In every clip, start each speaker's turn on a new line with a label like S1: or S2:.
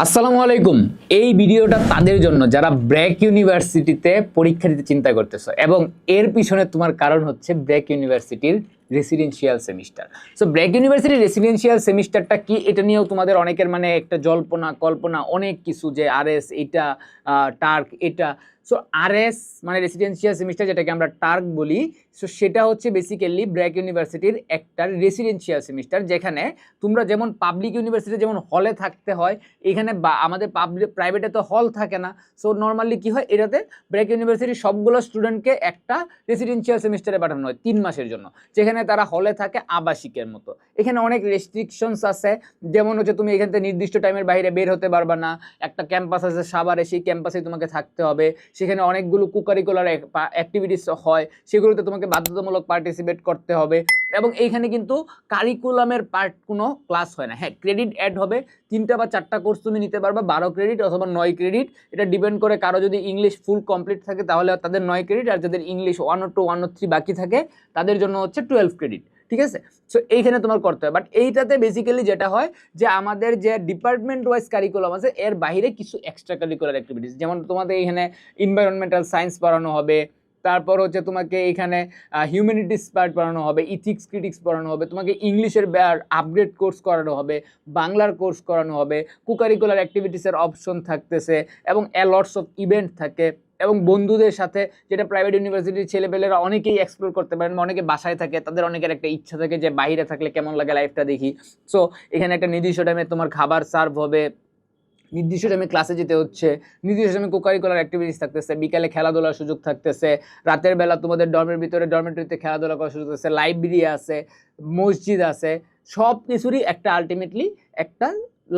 S1: আসসালামু আলাইকুম। এই ভিডিওটা তাদের জন্য, যারা ব্র্যাক ইউনিভার্সিটিতে পরীক্ষা দিতে চিন্তা করতেছো এবং এর পিছনে তোমার কারণ হচ্ছে ব্র্যাক ইউনিভার্সিটির রেসিডেন্সিয়াল সেমিস্টার সো ব্র্যাক ইউনিভার্সিটির রেসিডেন্সিয়াল সেমিস্টারটা কি? এটা নিয়েও তোমাদের অনেকের মানে একটা জল্পনা, কল্পনা, অনেক কিছু যে আর এস এটা টার্ক এটা। সো আরএস মানে রেসিডেন্সিয়াল সেমিস্টার যেটাকে আমরা টার্ক বলি সো সেটা হচ্ছে বেসিক্যালি ব্র্যাক ইউনিভার্সিটির একটা রেসিডেন্সিয়াল সেমিস্টার যেখানে তোমরা যেমন পাবলিক ইউনিভার্সিটি যেমন হলে থাকতে হয়, এখানে বা আমাদের পাবলিক প্রাইভেটে তো হল থাকে না। সো নর্মালি কী হয়, এটাতে ব্র্যাক ইউনিভার্সিটির সবগুলো স্টুডেন্টকে একটা রেসিডেন্সিয়াল সেমিস্টারে পাঠানো হয় তিন মাসের জন্য, যেখানে তারা হলে থাকে আবাসিকের মতো। এখানে অনেক রেস্ট্রিকশনস আছে, যেমন হচ্ছে তুমি এখান থেকে নির্দিষ্ট টাইমের বাইরে বের হতে পারবা না, একটা ক্যাম্পাস আছে সাভারে, সেই ক্যাম্পাসে তোমাকে থাকতে হবে। সেখানে অনেকগুলো কুকারিকুলার অ্যাক্টিভিটিস হয়, সেগুলোতে তোমাকে বাধ্যতামূলক পার্টিসিপেট করতে হবে এবং এইখানে কিন্তু কারিকুলামের পার্ট কোনো ক্লাস হয় না। হ্যাঁ ক্রেডিট অ্যাড হবে, তিনটা বা চারটা কোর্স তুমি নিতে পারবা, বারো ক্রেডিট অথবা নয় ক্রেডিট এটা ডিপেন্ড করে কারও যদি ইংলিশ ফুল কমপ্লিট থাকে তাহলে তাদের নয় ক্রেডিট আর যাদের English one oh two one oh three বাকি থাকে, তাদের জন্য হচ্ছে টুয়েলভ ক্রেডিট ঠিক আছে? সো এইখানে তোমার করতে হয়। বাট এইটাতে বেসিক্যালি যেটা হয় যে আমাদের যে ডিপার্টমেন্ট ওয়াইজ কারিকুলাম আছে, এর বাইরে কিছু এক্সট্রা কারিকুলার অ্যাক্টিভিটিস যেমন তোমাদের এখানে ইনভায়রনমেন্টাল সায়েন্স পড়ানো হবে, তারপর হচ্ছে তোমাকে এখানে হিউম্যানিটিস পার্ট পড়ানো হবে ইথিক্স ক্রিটিক্স পড়ানো হবে, তোমাকে ইংলিশের আপগ্রেড কোর্স করানো হবে, বাংলার কোর্স করানো হবে, কুকারিকুলার অ্যাক্টিভিটিসের অপশন থাকতেছে, এবং অ্যালটস অফ ইভেন্ট থাকে। এবং বন্ধুদের সাথে যেটা প্রাইভেট ইউনিভার্সিটির ছেলেপেলেরা অনেকেই এক্সপ্লোর করতে পারেন অনেকে বাসায় থাকে, তাদের অনেকের একটা ইচ্ছা থাকে যে বাইরে থাকলে কেমন লাগে লাইফটা দেখি। সো এখানে একটা নির্দিষ্ট টাইমে তোমার খাবার সার্ভ হবে, নির্দিষ্ট টাইমে ক্লাসে যেতে হচ্ছে, নির্দিষ্ট টাইমে কোকারিকুলার অ্যাক্টিভিটিস থাকতেছে, বিকালে খেলাধুলার সুযোগ থাকতেছে, রাতের বেলা তোমাদের ডর্মের ভিতরে ডরমেটরিতে খেলাধুলা করার সুযোগ আছে লাইব্রেরি আছে, মসজিদ আছে সব কিছুরই একটা আলটিমেটলি একটা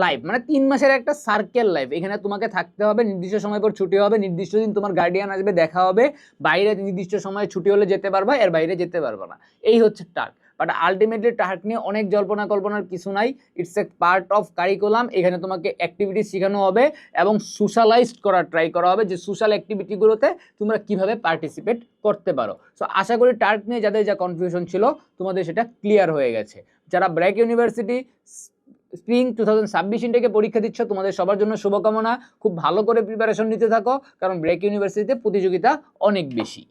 S1: লাইফ মানে তিন মাসের একটা সার্কেল লাইফ এখানে তোমাকে থাকতে হবে, নির্দিষ্ট সময় পর ছুটি হবে, নির্দিষ্ট দিন তোমার গার্ডিয়ান আসবে, দেখা হবে, বাইরে নির্দিষ্ট সময় ছুটি হলে যেতে পারবা, এর বাইরে যেতে পারবা না। এই হচ্ছে টার্ক। বাট আলটিমেটলি টার্ক নিয়ে অনেক জল্পনা কল্পনার কিছু নাই। It's a part of curriculum এখানে তোমাকে অ্যাক্টিভিটি শেখানো হবে এবং সোশ্যালাইজড করার ট্রাই করা হবে যে সোশ্যাল অ্যাক্টিভিটিগুলোতে তোমরা কীভাবে পার্টিসিপেট করতে পারো। সো আশা করি টার্ক নিয়ে যাদের যা কনফিউশন ছিল, তোমাদের সেটা ক্লিয়ার হয়ে গেছে। যারা BRAC University spring two thousand ছাব্বিশ ইন্টেকে পরীক্ষা দিচ্ছ, তোমাদের সবার জন্য শুভকামনা। খুব ভালো করে প্রিপারেশন নিতে থাকো, কারণ ব্রেক ইউনিভার্সিটিতে প্রতিযোগিতা অনেক বেশি।